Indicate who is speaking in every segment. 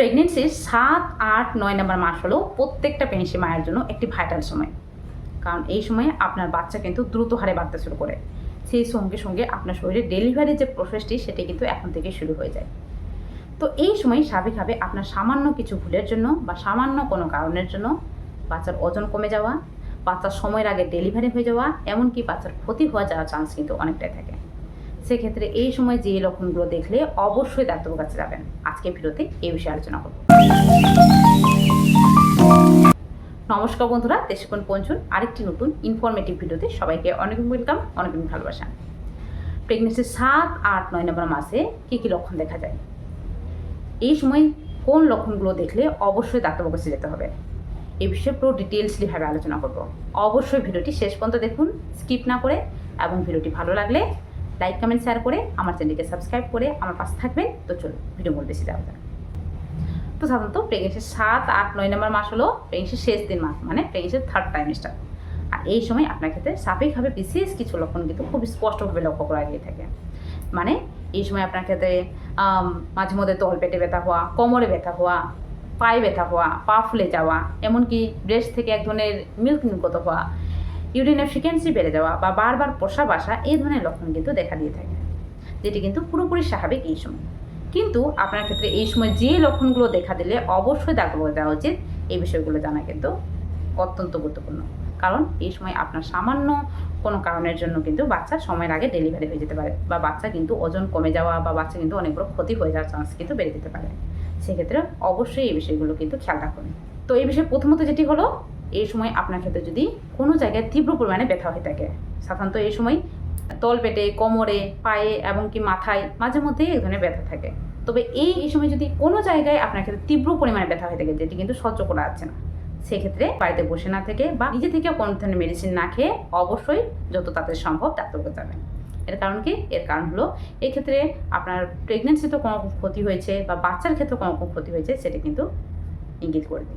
Speaker 1: প্রেগনেন্সির সাত, আট, নয় নম্বর মাস হলো প্রত্যেকটা প্রেগনেন্সি মায়ের জন্য একটি ভাইটাল সময়। কারণ এই সময়ে আপনার বাচ্চা কিন্তু দ্রুত হারে বাড়তে শুরু করে। সেই সঙ্গে সঙ্গে আপনার শরীরে ডেলিভারির যে প্রসেসটি সেটি কিন্তু এখন থেকে শুরু হয়ে যায়। তো এই সময় স্বাভাবিকভাবে আপনার সামান্য কিছু ভুলের জন্য বা সামান্য কোনো কারণের জন্য বাচ্চার ওজন কমে যাওয়া, বাচ্চার সময়ের আগে ডেলিভারি হয়ে যাওয়া, এমনকি বাচ্চার ক্ষতি হওয়া যাওয়ার চান্স কিন্তু অনেকটাই থাকে। সেক্ষেত্রে এই সময় যে লক্ষণগুলো দেখলে অবশ্যই ডাক্তারের কাছে যাবেন। আজকে ভিডিওতে এই বিষয়ে আলোচনা করব। নমস্কার বন্ধুরা দেশকোণ পঞ্চুন, আরেকটি নতুন ইনফরমেটিভ ভিডিওতে সবাইকে অনেক ওয়েলকাম অনেক ভালোবাসা। প্রেগনেন্সির সাত, আট, নয় নম্বর মাসে কী কী লক্ষণ দেখা যায়? এই সময় কোন লক্ষণগুলো দেখলে অবশ্যই ডাক্তারবাবুর কাছে যেতে হবে? এই বিষয়ে পুরো ডিটেলসলিভাবে আলোচনা করব। অবশ্যই ভিডিওটি শেষ পর্যন্ত দেখুন স্কিপ না করে, এবং ভিডিওটি ভালো লাগলে লাইক কমেন্ট শেয়ার করে আমার চ্যানেলকে সাবস্ক্রাইব করে আমার পাশে থাকবেন। তো চলুন ভিডিও মূল বেশি যাক। তো সাধারণত প্রেগনেন্সির সাত, আট, নয় নম্বর মাস হলো প্রেগনেন্সির শেষ দিন মাস মানে প্রেগনেন্সির থার্ড টাইমিস্টার আর এই সময় আপনার ক্ষেত্রে স্বাভাবিকভাবে বিশেষ কিছু লক্ষণ কিন্তু খুব স্পষ্টভাবে লক্ষ্য করা গিয়ে থাকে। মানে এই সময় আপনার ক্ষেত্রে মাঝে মধ্যে তল পেটে ব্যথা হওয়া, কোমরে ব্যথা হওয়া, পায়ে ব্যথা হওয়া, পা ফুলে যাওয়া, এমনকি ব্রেস্ট থেকে এক ধরনের মিল্ক নির্গত হওয়া ইউরিনের ফ্রিকোয়েন্সি বেড়ে যাওয়া বা বারবার পোষা বাসা এই ধরনের লক্ষণ কিন্তু দেখা দিয়ে থাকে, যেটি কিন্তু পুরোপুরি স্বাভাবিক এই সময়। কিন্তু আপনার ক্ষেত্রে এই সময় যে লক্ষণগুলো দেখা দিলে অবশ্যই ডাক্তারবাবু দেওয়া উচিত, এই বিষয়গুলো জানা কিন্তু অত্যন্ত গুরুত্বপূর্ণ। কারণ এই সময় আপনার সামান্য কোনো কারণের জন্য কিন্তু বাচ্চা সময়ের আগে ডেলিভারি হয়ে যেতে পারে বা বাচ্চা কিন্তু ওজন কমে যাওয়া বা বাচ্চা কিন্তু অনেক বড় ক্ষতি হয়ে যাওয়ার চান্স কিন্তু বেড়ে যেতে পারে। সেক্ষেত্রে অবশ্যই এই বিষয়গুলো কিন্তু খেয়াল রাখুন। তো এই বিষয়ে প্রথমত যেটি হলো এই সময় আপনার ক্ষেত্রে যদি কোনো জায়গায় তীব্র পরিমাণে ব্যথা হয়ে থাকে, সাধারণত এই সময় তল পেটে কোমরে, পায়ে এবং কি মাথায় মাঝে মধ্যেই এই ধরনের ব্যথা থাকে। তবে এই এই সময় যদি কোনো জায়গায় আপনার ক্ষেত্রে তীব্র পরিমাণে ব্যথা হয়ে থাকে, যেটি কিন্তু সহ্য করা যাচ্ছে না, সেক্ষেত্রে বাড়িতে বসে না থেকে বা নিজে থেকে কোনো ধরনের মেডিসিন না খেয়ে অবশ্যই যত তাড়াতাড়ি সম্ভব ডাক্তারকে যাবেন। এর কারণ কি? এর কারণ হলো, এক্ষেত্রে আপনার প্রেগনেন্সিতে কোনো ক্ষতি হয়েছে বা বাচ্চার ক্ষেত্রে কোনো ক্ষতি হয়েছে, সেটা কিন্তু ইঙ্গিত করবে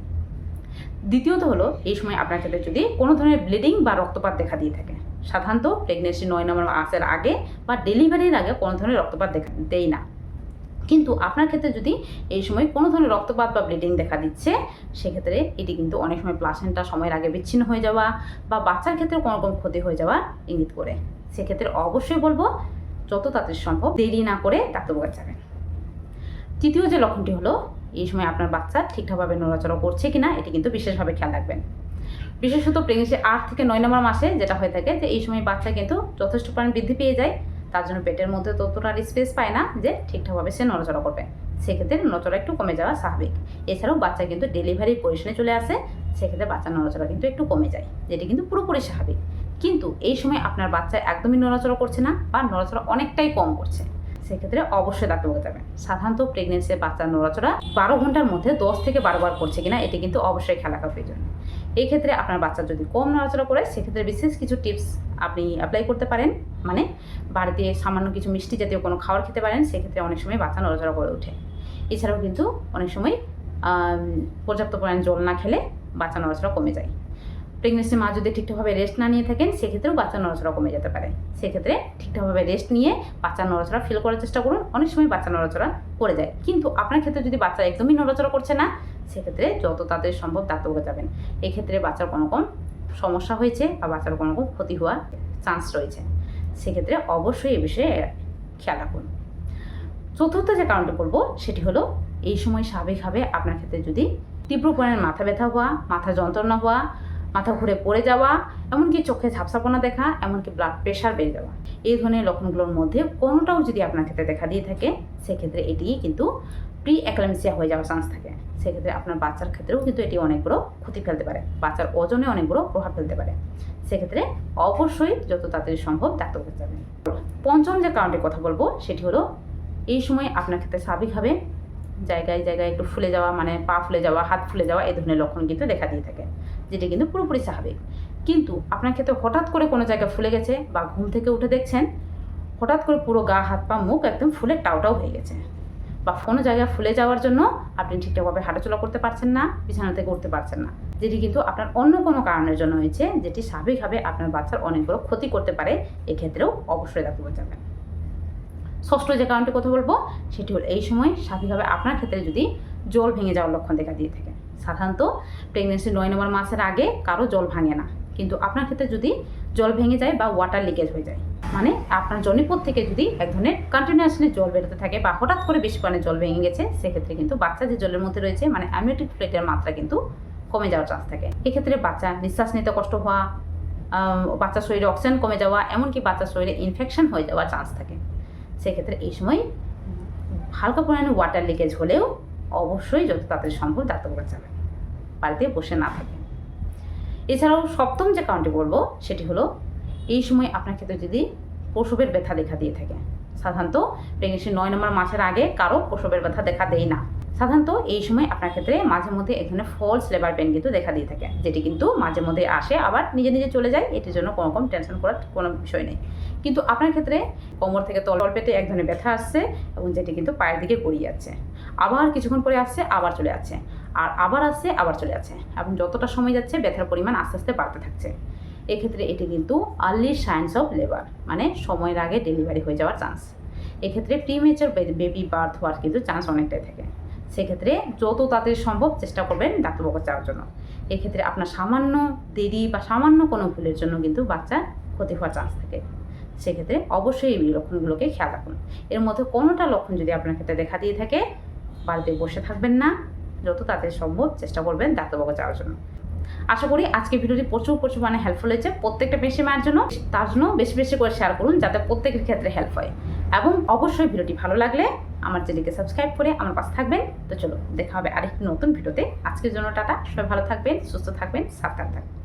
Speaker 1: দ্বিতীয়ত হলো, এই সময় আপনার ক্ষেত্রে যদি কোনো ধরনের ব্লিডিং বা রক্তপাত দেখা দিয়ে থাকে, সাধারণত প্রেগনেন্সি নয় নম্বর মাসের আগে বা ডেলিভারির আগে কোনো ধরনের রক্তপাত দেখা দেয় না। কিন্তু আপনার ক্ষেত্রে যদি এই সময় কোনো ধরনের রক্তপাত বা ব্লিডিং দেখা দিচ্ছে, সেক্ষেত্রে এটি কিন্তু অনেক সময় প্লাসেন্টা সময়ের আগে বিচ্ছিন্ন হয়ে যাওয়া বা বাচ্চার ক্ষেত্রে কোনো রকম ক্ষতি হয়ে যাওয়া ইঙ্গিত করে। সেক্ষেত্রে অবশ্যই বলব, যত তাড়াতাড়ি সম্ভব দেরি না করে ডাক্তারবাবু যাবেন। তৃতীয় যে লক্ষণটি হলো এই সময় আপনার বাচ্চা ঠিকঠাকভাবে নড়াচড়া করছে কি না এটি কিন্তু বিশেষভাবে খেয়াল রাখবেন। বিশেষত প্রেগনেন্সি আট থেকে নয় নম্বর মাসে যেটা হয়ে থাকে যে, এই সময় বাচ্চা কিন্তু যথেষ্ট পরিমাণ বৃদ্ধি পেয়ে যায়, তার জন্য পেটের মধ্যে ততটা স্পেস পায় না যে, ঠিকঠাকভাবে সে নড়াচড়া করবে। সেক্ষেত্রে নড়াচড়া একটু কমে যাওয়া স্বাভাবিক। এছাড়াও বাচ্চা কিন্তু ডেলিভারি পজিশনে চলে আসে, সেক্ষেত্রে বাচ্চার নড়াচড়া কিন্তু একটু কমে যায়, যেটি কিন্তু পুরোপুরি স্বাভাবিক। কিন্তু এই সময় আপনার বাচ্চা একদমই নড়াচড়া করছে না বা নড়াচড়া অনেকটাই কম করছে। সেক্ষেত্রে অবশ্যই ডাক্তারবাবু যাবেন। সাধারণত প্রেগনেন্সির বাচ্চার নড়াচড়া বারো ঘণ্টার মধ্যে দশ থেকে বারো বার করছে কিনা, এটি কিন্তু অবশ্যই খেয়াল রাখা প্রয়োজন। এই ক্ষেত্রে আপনার বাচ্চা যদি কম নড়াচড়া করে, সেক্ষেত্রে বিশেষ কিছু টিপস আপনি অ্যাপ্লাই করতে পারেন। মানে বাড়িতে সামান্য কিছু মিষ্টি জাতীয় কোনো খাবার খেতে পারেন, সেক্ষেত্রে অনেক সময় বাচ্চা নড়াচড়া করে ওঠে। এছাড়াও কিন্তু অনেক সময় পর্যাপ্ত পরিমাণ জল না খেলে বাচ্চা নড়াচড়া কমে যায়। প্রেগনেন্সি মা যদি ঠিকঠাকভাবে রেস্ট না নিয়ে থাকেন, সেক্ষেত্রেও বাচ্চা নড়াচড়া কমে যেতে পারে। সেক্ষেত্রে ঠিকঠাকভাবে রেস্ট নিয়ে বাচ্চার নড়াচড়া ফিল করার চেষ্টা করুন। অনেক সময় বাচ্চা নড়াচড়া করে যায়। কিন্তু আপনার ক্ষেত্রে যদি বাচ্চা একদমই নড়াচড়া করছে না, সেক্ষেত্রে যত তাড়াতাড়ি সম্ভব ডাক্তারবাবুকে যাবেন। এক্ষেত্রে বাচ্চার কোনো রকম সমস্যা হয়েছে বা বাচ্চার কোনো রকম ক্ষতি হওয়ার চান্স রয়েছে। সেক্ষেত্রে অবশ্যই এ বিষয়ে খেয়াল রাখুন। চতুর্থ যে কারণটা বলব, সেটি হলো এই সময় স্বাভাবিকভাবে আপনার ক্ষেত্রে যদি তীব্র পরিমাণে মাথা ব্যথা হওয়া, মাথা যন্ত্রণা হওয়া মাথা ঘুরে পড়ে যাওয়া, এমনকি চোখে ঝাপসাপনা দেখা, এমনকি ব্লাড প্রেশার বেড়ে যাওয়া। এই ধরনের লক্ষণগুলোর মধ্যে কোনোটাও যদি আপনার ক্ষেত্রে দেখা দিয়ে থাকে, সেক্ষেত্রে এটি কিন্তু প্রি অ্যাক্লামসিয়া হয়ে যাওয়ার চান্স থাকে। সেক্ষেত্রে আপনার বাচ্চার ক্ষেত্রেও কিন্তু এটি অনেক বড় ক্ষতি ফেলতে পারে। বাচ্চার ওজনে অনেক বড় প্রভাব ফেলতে পারে। সেক্ষেত্রে অবশ্যই যত তাড়াতাড়ি সম্ভব ডাক্তারকে যাবেন। পঞ্চম যে কারণটির কথা বলব, সেটি হলো এই সময় আপনার ক্ষেত্রে স্বাভাবিকভাবে জায়গায় জায়গায় একটু ফুলে যাওয়া মানে পা ফুলে যাওয়া, হাত ফুলে যাওয়া, এই ধরনের লক্ষণ কিন্তু দেখা দিয়ে থাকে, যেটি কিন্তু পুরোপুরি স্বাভাবিক। কিন্তু আপনার ক্ষেত্রে হঠাৎ করে কোনো জায়গায় ফুলে গেছে বা ঘুম থেকে উঠে দেখছেন, হঠাৎ করে পুরো গা, হাত, পা, মুখ একদম ফুলে টাউটাও হয়ে গেছে বা কোনো জায়গায় ফুলে যাওয়ার জন্য আপনি ঠিকঠাকভাবে হাঁটাচলা করতে পারছেন না, বিছানা থেকে উঠতে পারছেন না, যেটি কিন্তু আপনার অন্য কোনো কারণের জন্য হয়েছে, যেটি স্বাভাবিকভাবে আপনার বাচ্চার অনেক বড় ক্ষতি করতে পারে, এক্ষেত্রেও অবশ্যই ডাক্তার যাবেন। ষষ্ঠ যে কারণটি কথা বলব, সেটি হলো এই সময় স্বাভাবিকভাবে আপনার ক্ষেত্রে যদি জল ভেঙে যাওয়ার লক্ষণ দেখা দিয়ে থাকে। সাধারণত প্রেগনেন্সি নয় নম্বর মাসের আগে কারও জল ভাঙে না। কিন্তু আপনার ক্ষেত্রে যদি জল ভেঙে যায় বা ওয়াটার লিকেজ হয়ে যায় মানে আপনার জনিপথ থেকে যদি এক ধরনের কন্টিনিউয়াসলি জল বেরোতে থাকে বা হঠাৎ করে বেশি পরিমাণে জল ভেঙে গেছে, সেক্ষেত্রে কিন্তু বাচ্চা যে জলের মধ্যে রয়েছে মানে অ্যামিউটিক প্লেটের মাত্রা কিন্তু কমে যাওয়ার চান্স থাকে। এক্ষেত্রে বাচ্চা নিঃশ্বাস নিতে কষ্ট হওয়া বাচ্চার শরীরে অক্সিজেন কমে যাওয়া, এমনকি বাচ্চার শরীরে ইনফেকশন হয়ে যাওয়ার চান্স থাকে। সেক্ষেত্রে এই সময় হালকা পরিমাণে ওয়াটার লিকেজ হলেও অবশ্যই যত তাড়াতাড়ি সম্ভব ডাক্তার যাবে বাড়িতে বসে না থাকে। এছাড়াও সপ্তম যে কারণটি বলব, সেটি হলো এই সময় আপনার ক্ষেত্রে যদি প্রসবের ব্যথা দেখা দিয়ে থাকে, সাধারণত প্রেগনেন্সি নয় নম্বর মাসের আগে কারও প্রসবের ব্যথা দেখা দেয় না। সাধারণত এই সময় আপনার ক্ষেত্রে মাঝে মধ্যে এক ধরনের ফলস লেবার পেন কিন্তু দেখা দিয়ে থাকে, যেটি কিন্তু মাঝে মধ্যে আসে, আবার নিজে নিজে চলে যায়, এটির জন্য কোনো রকম টেনশন করার কোনো বিষয় নেই। কিন্তু আপনার ক্ষেত্রে কোমর থেকে তলর পেটে এক ধরনের ব্যথা আসছে এবং যেটি কিন্তু পায়ের দিকে গড়িয়ে যাচ্ছে। আবার কিছুক্ষণ পরে আসছে, আবার চলে যাচ্ছে। আর আবার আসছে, আবার চলে যাচ্ছে। এবং যতটা সময় যাচ্ছে, ব্যথার পরিমাণ আস্তে আস্তে বাড়তে থাকছে। এক্ষেত্রে এটি কিন্তু আর্লি সায়েন্স অফ লেবার মানে সময়ের আগে ডেলিভারি হয়ে যাওয়ার চান্স এক্ষেত্রে প্রিমেচার বেবি বার্থ হওয়ার কিন্তু চান্স অনেকটাই থাকে। সেক্ষেত্রে যত তাড়াতাড়ি সম্ভব চেষ্টা করবেন ডাক্তারবাবু যাওয়ার জন্য। এক্ষেত্রে আপনার সামান্য দেরি বা সামান্য কোনো ভুলের জন্য কিন্তু বাচ্চা ক্ষতি হওয়ার চান্স থাকে। সেক্ষেত্রে অবশ্যই এই লক্ষণগুলোকে খেয়াল রাখুন। এর মধ্যে কোনোটা লক্ষণ যদি আপনার ক্ষেত্রে দেখা দিয়ে থাকে, বাড়িতে বসে থাকবেন না, যত তাড়াতাড়ি সম্ভব চেষ্টা করবেন ডাক্তারবাবু যাওয়ার জন্য। আশা করি আজকে ভিডিওটি প্রচুর প্রচুর মানে হেল্পফুল হয়েছে। প্রত্যেকটা পেশি মায়ের জন্য, তার জন্য বেশি বেশি করে শেয়ার করুন যাতে প্রত্যেকের ক্ষেত্রে হেল্প হয়। এবং অবশ্যই ভিডিওটি ভালো লাগলে আমার চ্যানেলকে সাবস্ক্রাইব করে আমার পাশে থাকবেন। তো চলো, দেখা হবে আরেকটি নতুন ভিডিওতে। আজকের জন্য টাটা, সবাই ভালো থাকবেন, সুস্থ থাকবেন, সাবধান থাকবেন।